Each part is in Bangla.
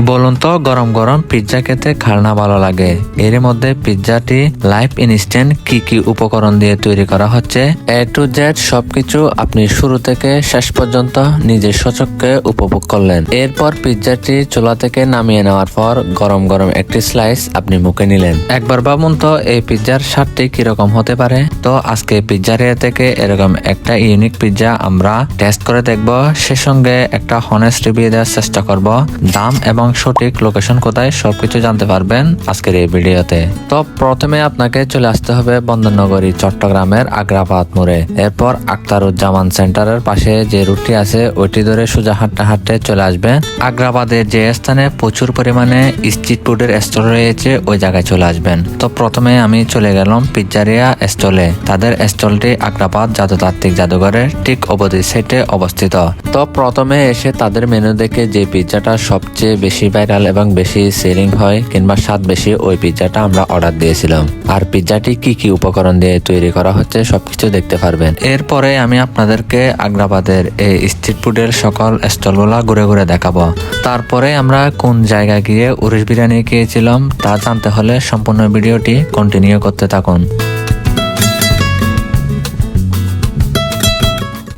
বলুন তো, গরম গরম পিৎজা খেতে খালনা ভালো লাগে। এর মধ্যে পিৎজাটি লাইফ ইনস্ট্যান্ট কি কি উপকরণ দিয়ে তৈরি করা হচ্ছে? এ টু জেড সবকিছু আপনি শুরু থেকে শেষ পর্যন্ত নিজের সচককে উপভোগ করলেন। এরপর পিৎজাটি চুলা থেকে নামিয়ে নেওয়ার পর গরম গরম একটি স্লাইস আপনি মুখে নিলেন। একবার ভাবুন তো, এই পিৎজার স্বাদটি কীরকম হতে পারে? তো আজকে পিৎজারিয়া থেকে এরকম একটা ইউনিক পিৎজা আমরা টেস্ট করে দেখব। সে সঙ্গে একটা হনেস্ট রিভিউ দেওয়ার চেষ্টা করব। দাম এবং সঠিক লোকেশন কোথায় সবকিছু জানতে পারবেন আজকের এই ভিডিওতে। তো প্রথমে আপনাকে চলে আসতে হবে বন্দরনগরী, চট্টগ্রামের আগ্রাবাদ মোড়ে। এরপর আক্তারুজ্জামান সেন্টারের পাশে যে রুটটি আছে, ওইটি ধরে সোজা হাঁটতে হাঁটতে চলে আসবেন আগ্রাবাদের যে স্থানে প্রচুর পরিমাণে স্ট্রিট ফুডের স্টল রয়েছে, ওই জায়গায় চলে আসবেন। তো প্রথমে আমি চলে গেলাম পিজ্জারিয়া স্টলে তাদের স্টলটি আগ্রাবাদ জাদুতাত্ত্বিক জাদুঘরের ঠিক অবধি সেটে অবস্থিত। তো প্রথমে এসে তাদের মেনু দেখে যে পিজ্জাটা সবচেয়ে বেশি ভাইরাল এবং বেশি সেলিং হয় কিংবা স্বাদ বেশি, ওই পিৎজাটা আমরা অর্ডার দিয়েছিলাম। আর পিৎজাটি কি কি উপকরণ দিয়ে তৈরি করা হচ্ছে সবকিছু দেখতে পারবেন। এরপরে আমি আপনাদেরকে আগ্রাবাদের এই স্ট্রিট ফুডের সকল স্টলগুলা ঘুরে ঘুরে দেখাবো। তারপরে আমরা কোন জায়গায় গিয়ে উরিশ বিরিয়ানি খেয়েছিলাম তা জানতে হলে সম্পূর্ণ ভিডিওটি কন্টিনিউ করতে থাকুন।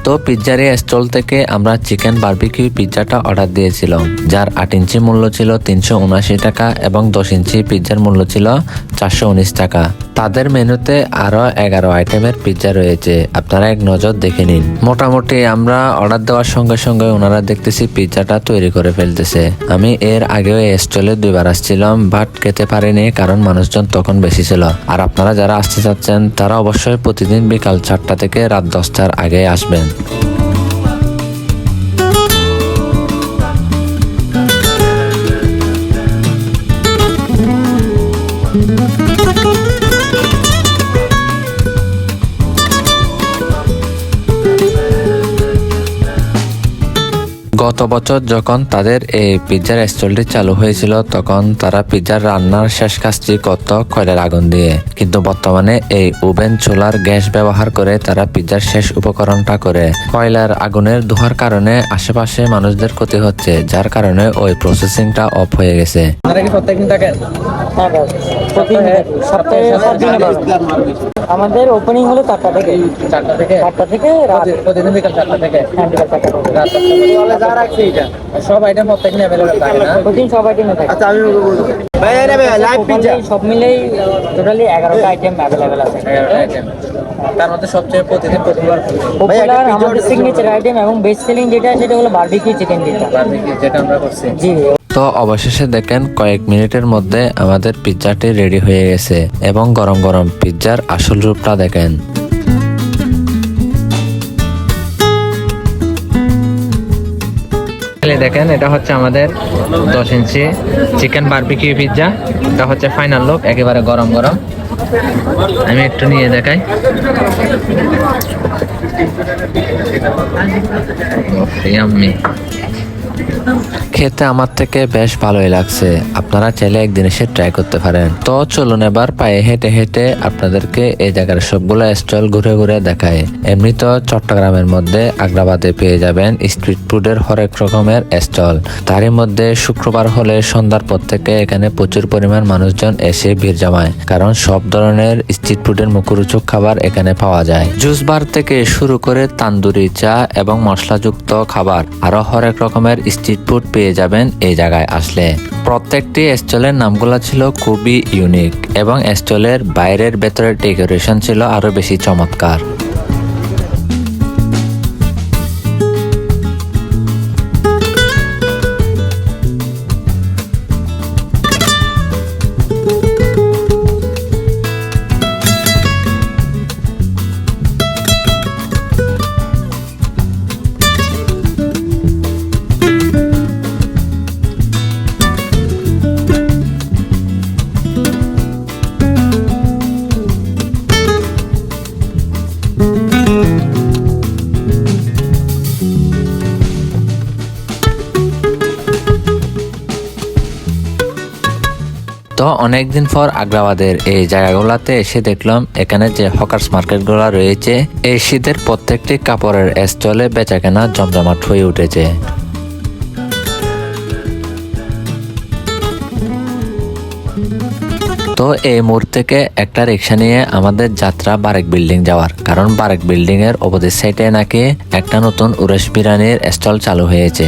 তো পিৎজারি স্টল থেকে আমরা চিকেন বার্বিকিউ পিৎজাটা অর্ডার দিয়েছিলাম, যার আট ইঞ্চি মূল্য ছিল তিনশো টাকা এবং দশ ইঞ্চি পিৎজার মূল্য ছিল চারশো উনিশ টাকা। তাদের মেনুতে আরও এগারো আইটেমের পিৎজা রয়েছে। আপনারা এক নজর দেখে নিন। মোটামুটি আমরা অর্ডার দেওয়ার সঙ্গে সঙ্গে ওনারা দেখতেছি পিৎজাটা তৈরি করে ফেলতেছে। আমি এর আগেও এই স্টলে দুইবার আসছিলাম বাট খেতে পারিনি কারণ মানুষজন তখন বেশি ছিল। আর আপনারা যারা আসতে চাচ্ছেন, তারা অবশ্যই প্রতিদিন বিকাল চারটা থেকে রাত দশটার আগে আসবেন। গত বছর যখন তাদের এই পিৎজার স্টলটি চালু হয়েছিল তখন তারা পিৎজার রান্নার শেষ কাজটি করত কয়লার আগুন দিয়ে কিন্তু বর্তমানে এই ওভেন চুলার গ্যাস ব্যবহার করে তারা পিৎজার শেষ উপকরণটা করে কয়লার আগুনের ধোয়ার কারণে আশেপাশে মানুষদের ক্ষতি হচ্ছে যার কারণে ওই প্রসেসিংটা অফ হয়ে গেছে হ্যাঁ। আমাদের ওপেনিং হলো চারটা থেকে চারটা থেকে চারটা থেকে রাত প্রতিদিন বিকাল চারটা থেকে হ্যাঁ, বিকাল চারটা থেকে। রাত দশটা পর্যন্ত। সব আইটেম প্রত্যেকদিন অ্যাভেলেবেল থাকে না। প্রতিদিন সব আইটেমে থাকে। লাইভ সব সব মিলেই টোটালি এগারোটা আইটেম অ্যাভেলেবেল আছে। আইটেম তার মধ্যে সবচেয়ে প্রতিদিন পপুলার পপুলার আমাদের সিগনেচার আইটেম এবং বেস্ট সেলিং যেটা সেটা হলো বারবিকিউ চিকেন যেটা বার্বিকিউ যেটা আমরা করছি। জি। তো অবশেষে দেখেন কয়েক মিনিটের মধ্যে আমাদের পিৎজাটি রেডি হয়ে গেছে। এবং গরম গরম পিৎজার আসল রূপটা দেখেন। দেখেন, এটা হচ্ছে আমাদের দশ ইঞ্চি চিকেন বারবিকিউ পিৎজা। এটা হচ্ছে ফাইনাল লুক একেবারে গরম গরম। আমি একটু নিয়ে দেখাই। ইয়াম্মি খেতে আমার থেকে বেশ ভালোই লাগছে। আপনারা চাইলে একদিন এসে ট্রাই করতে পারেন। তো চলুন এবার পায়ে হেঁটে হেঁটে আপনাদেরকে এই জায়গার সবগুলো স্টল ঘুরে ঘুরে দেখায় এমনি তো চট্টগ্রামের মধ্যে আগ্রাবাদে পেয়ে যাবেন স্ট্রিট ফুডের হরেক রকমের স্টল। তারই মধ্যে শুক্রবার হলে সন্ধ্যার পর থেকে এখানে প্রচুর পরিমাণ মানুষজন এসে ভিড় জমায়। কারণ সব ধরনের স্ট্রিট ফুডের মুখরোচক খাবার এখানে পাওয়া যায়। জুস বার থেকে শুরু করে তান্দুরি চা এবং মশলাযুক্ত খাবার, আরও হরেক রকমের স্ট্রিট ফুড পেয়ে যাবেন এই জায়গায় আসলে। প্রত্যেকটি স্টলের নামগুলো ছিল খুবই ইউনিক এবং স্টলের বাইরের ভেতরের ডেকোরেশন ছিল আরও বেশি চমৎকার। তো অনেকদিন পর আগ্রাবাদের এই জায়গাগুলোতে এসে দেখলাম, এখানে যে হকার্স মার্কেটগুলো রয়েছে, এই শীতের প্রত্যেকটি কাপড়ের স্টলে বেচাকেনা জমজমাট হয়ে উঠেছে। তো এই মুহূর্ত থেকে একটা রিক্সা নিয়ে আমাদের যাত্রা বারেক বিল্ডিং যাওয়ার, কারণ বারেক বিল্ডিং এর অপোজিট সাইডে নাকি একটা নতুন উরেশ বিরানির স্টল চালু হয়েছে।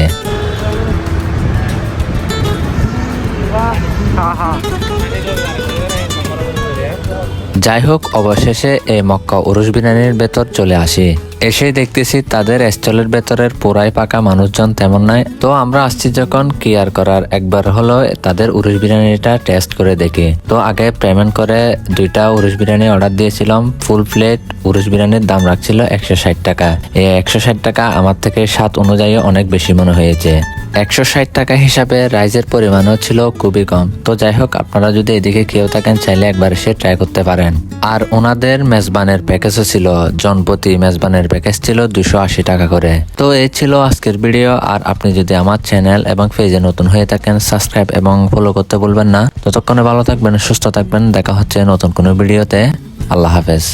যাই হোক অবশেষে এই মক্কা উরুস বিরিয়ানির ভেতর চলে আসি। এসে দেখতেছি তাদের স্টলের ভেতরের পুরাই পাকা মানুষজন তেমন নাই। তো আমরা আসছি যখন কেয়ার করার। একবার হলো তাদের উরুস বিরিয়ানিটা টেস্ট করে দেখি। তো আগে পেমেন্ট করে দুইটা উরুস বিরিয়ানি অর্ডার দিয়েছিলাম। ফুল প্লেট উরুস বিরিয়ানির দাম রাখছিল একশো ষাট টাকা। এই একশো ষাট টাকা আমার থেকে স্বাদ অনুযায়ী অনেক বেশি মনে হয়েছে। একশো ষাট টাকা হিসাবে রাইজের পরিমাণও ছিল খুবই কম। তো যাই হোক, আপনারা যদি এদিকে কেউ থাকেন, চাইলে একবার এসে ট্রাই করতে পারেন। আর ওনাদের মেজবানের প্যাকেজও ছিল। জনপতি মেজবানের প্যাকেজ ছিল দুশো আশি টাকা করে। তো এই ছিল আজকের ভিডিও আর আপনি যদি আমার চ্যানেল এবং পেজে নতুন হয়ে থাকেন সাবস্ক্রাইব এবং ফলো করতে বলবেন না। ততক্ষণে ভালো থাকবেন, সুস্থ থাকবেন। দেখা হচ্ছে নতুন কোনো ভিডিওতে আল্লাহ হাফেজ।